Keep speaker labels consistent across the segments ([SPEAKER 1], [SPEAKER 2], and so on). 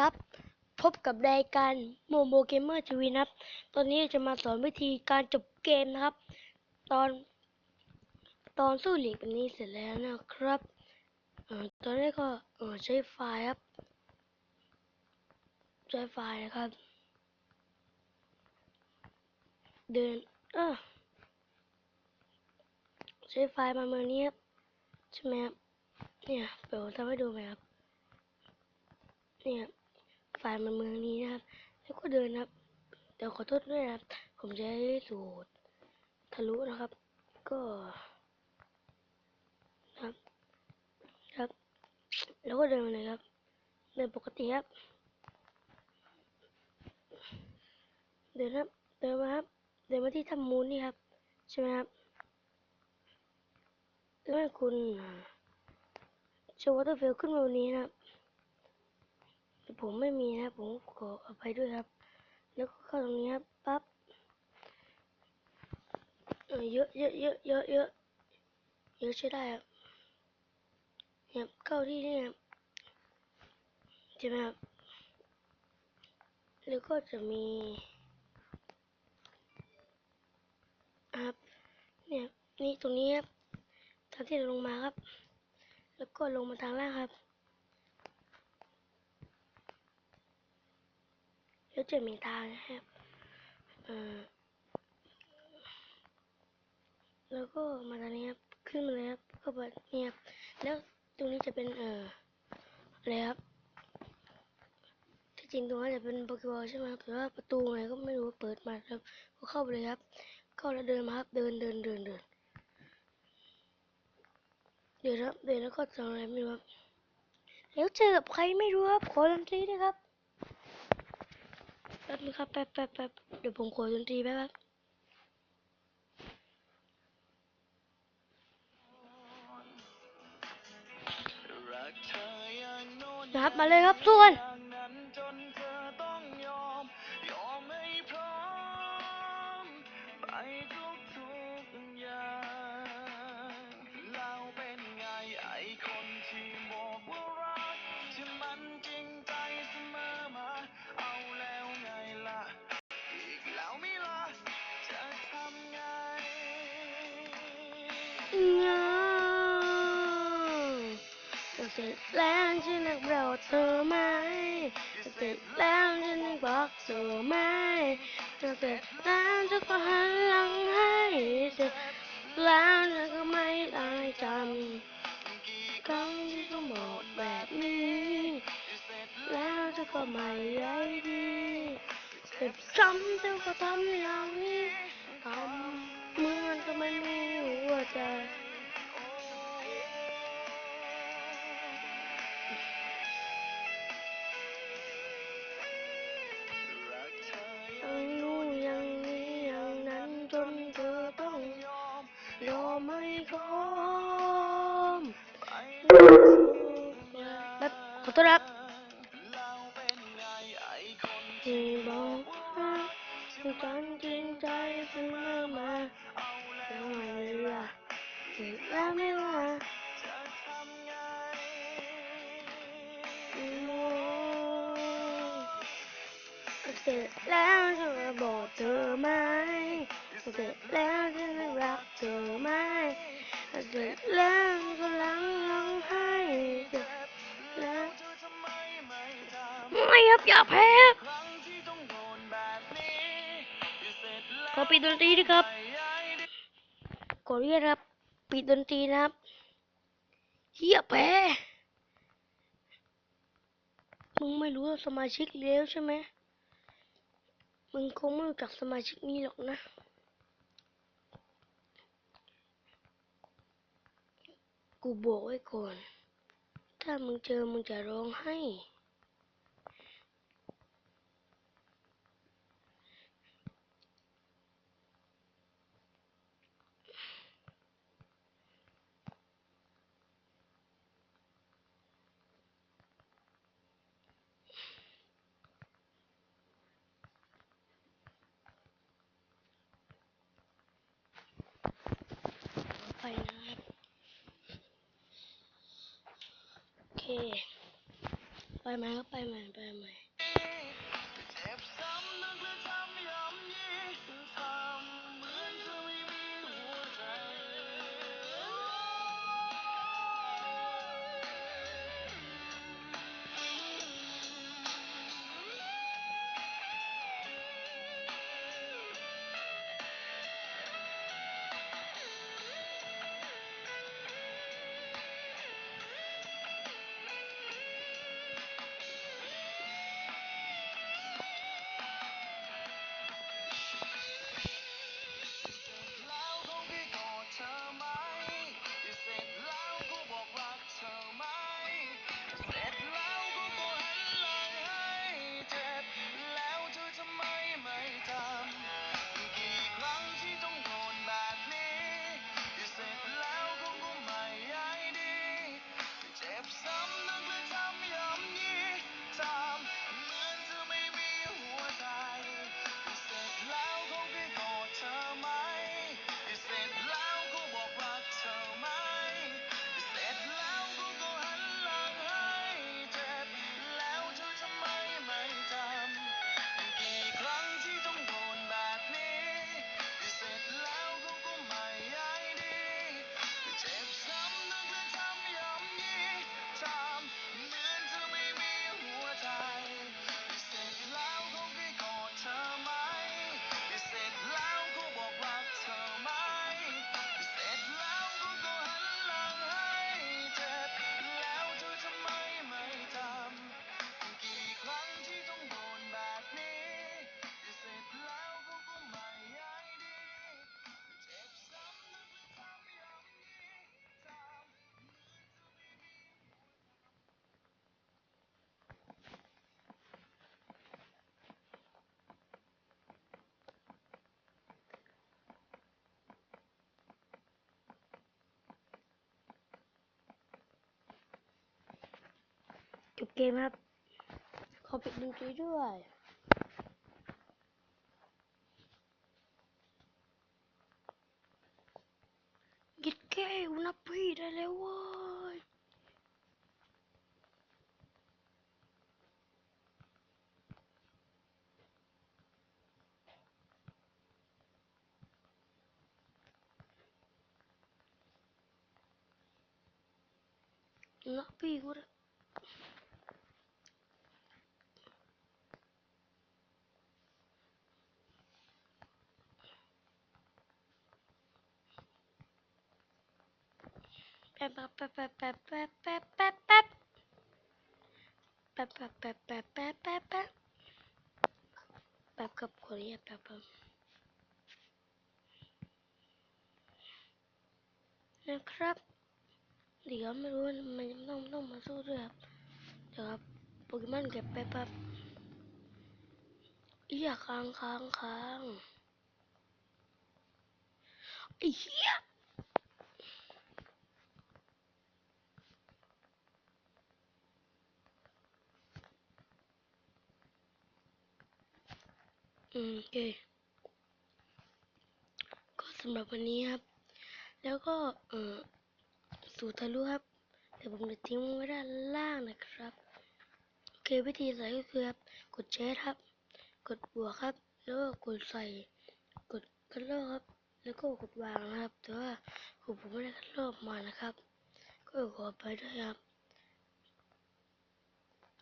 [SPEAKER 1] ครับ พบกับรายการโมโมเกมเมอร์ทีวีนะครับ ตอนนี้จะมาสอนวิธีการจบเกมนะครับ ตอนตอนสู้หลีกอันนี้เสร็จแล้วนะครับอตอนนี้ก็ใช้ไฟล์ครับ ใช้ไฟล์นะครับ เดินเออใช้ไฟล์มาเมื่อนี้ครับใช่ไหมครับเนี่ยเดี๋ยวทำให้ดูไหมครับเนี่ย ไฟมันเมืองนี้นะครับ แล้วก็เดินนะครับเดี๋ยวขอโทษด้วยนะครับ ผมจะให้สูตรทะลุนะครับ ก็ครับครับ แล้วก็เดินมาเลยครับเดินปกติครับ เดินครับ เดินมาครับ เดินมาที่ทำมูลนี่ครับ ใช่ไหมครับแล้วคุณโชว์วอเตอร์เฟลขึ้นมาวันนี้นะครับ แต่ผมไม่มีนะผมขออภัยด้วยครับ แล้วก็เข้าตรงนี้ครับปั๊บเยอะเยอะเยอะเยอะเยอะเยอะใช้ได้ครับเนี่ยเข้าที่นี่ครับใช่ไหมครับแล้วก็จะมีครับเนี่ยนี่ตรงนี้ครับทางที่เราลงมาครับ แล้วก็ลงมาทางล่างครับ แล้วจะมีทางนะครับแล้วก็มาทางนี้ครับ ขึ้นมาเลยครับเข้าไปเนี่ยครับ แล้วตรงนี้จะเป็นเอ่ออะไรครับ ที่จริงตรงนั้นจะเป็นโปเกมอลใช่ไหมครับแต่ว่าประตูไหนก็ไม่รู้เปิดมาครับ ก็เข้าไปเลยครับ เข้าแล้วเดินมาครับ เดินเดินเดินเดินเดินครับเดินแล้วก็ทำอะไรไม่รู้ครับแล้วเจอกับใครไม่รู้ครับขอดนตรีด้วยครับ นะครับแป๊บแป๊บแป๊บเดี๋ยวผมขอดนตรีแป๊บครับนะครับมาเลยครับทุกคน เสร็จแล้วฉันนึกเราเธอไหมเสร็จแล้วฉันนึกบอกเธอไหมเสร็จแล้วฉันก็หันหลังให้เสร็จแล้วเธอก็ไม่ได้จำครั้งที่ต้องบอกแบบนี้ แล้วเธอก็ไม่ใยดีเจ็บซ้ำเธอก็ทำอย่างนี้ ยอมไม่ยอมแบบขอโทษครับที่บอกว่าที่ฉันจริงใจเสมอมาแล้วไม่ล่ะแล้วไม่ล่ะเสร็จแล้วฉันจะบอกเธอไหมเสร็จแล้วฉันจะรักเธอไหมเสร็จแล้วก็หลังร้องไห้เสร็จแล้วไม่ครับอย่าแพ้ขอปิดดนตรีด้วยครับขอเรียกครับ ปิดดนตรีนะครับเฮียแพ้มึงไม่รู้สมาชิกเลี้ยวใช่ไหมมึงคงไม่รู้จักสมาชิกนี้หรอกนะ กูบอกไว้ก่อน ถ้ามึงเจอมึงจะร้องไห้ ไปนะครับ โอเค ไปไหมครับไปไหมไปไหม
[SPEAKER 2] เกมครับ
[SPEAKER 1] ขอปิดดนตรีด้วยยิดแก้วนับพี่ได้แล้วเว้ยนับพี่กู ได้แป๊บแป๊บแป๊บแป๊บแป๊บแป๊บแป๊บแป๊บแป๊บแป๊บแป๊บแป๊บแป๊บแป๊บแป๊บแป๊บกับขออนุญาตแป๊บครับนะครับเดี๋ยวไม่รู้มันต้องต้องมาสู้ด้วยครับเดี๋ยวครับโปเกมอนเก็บไปแป๊บอียาค้างค้างค้างไอ้เหี้ย โอเค ก็สำหรับวันนี้ครับ แล้วก็เออสูตรทะลุครับเดี๋ยวผมจะทิ้งไว้ด้านล่างนะครับโอเควิธีใส่ก็คือครับกดแชร์ครับ กดบวกครับ แล้วก็กดใส่ กดคัดลอกครับ แล้วก็กดวางนะครับ แต่ว่าผมผมไม่ได้คัดลอกมานะครับ ก็ขอไปด้วยครับ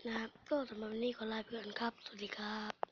[SPEAKER 1] นะครับก็สำหรับวันนี้ขอลาไปก่อนครับ สวัสดีครับ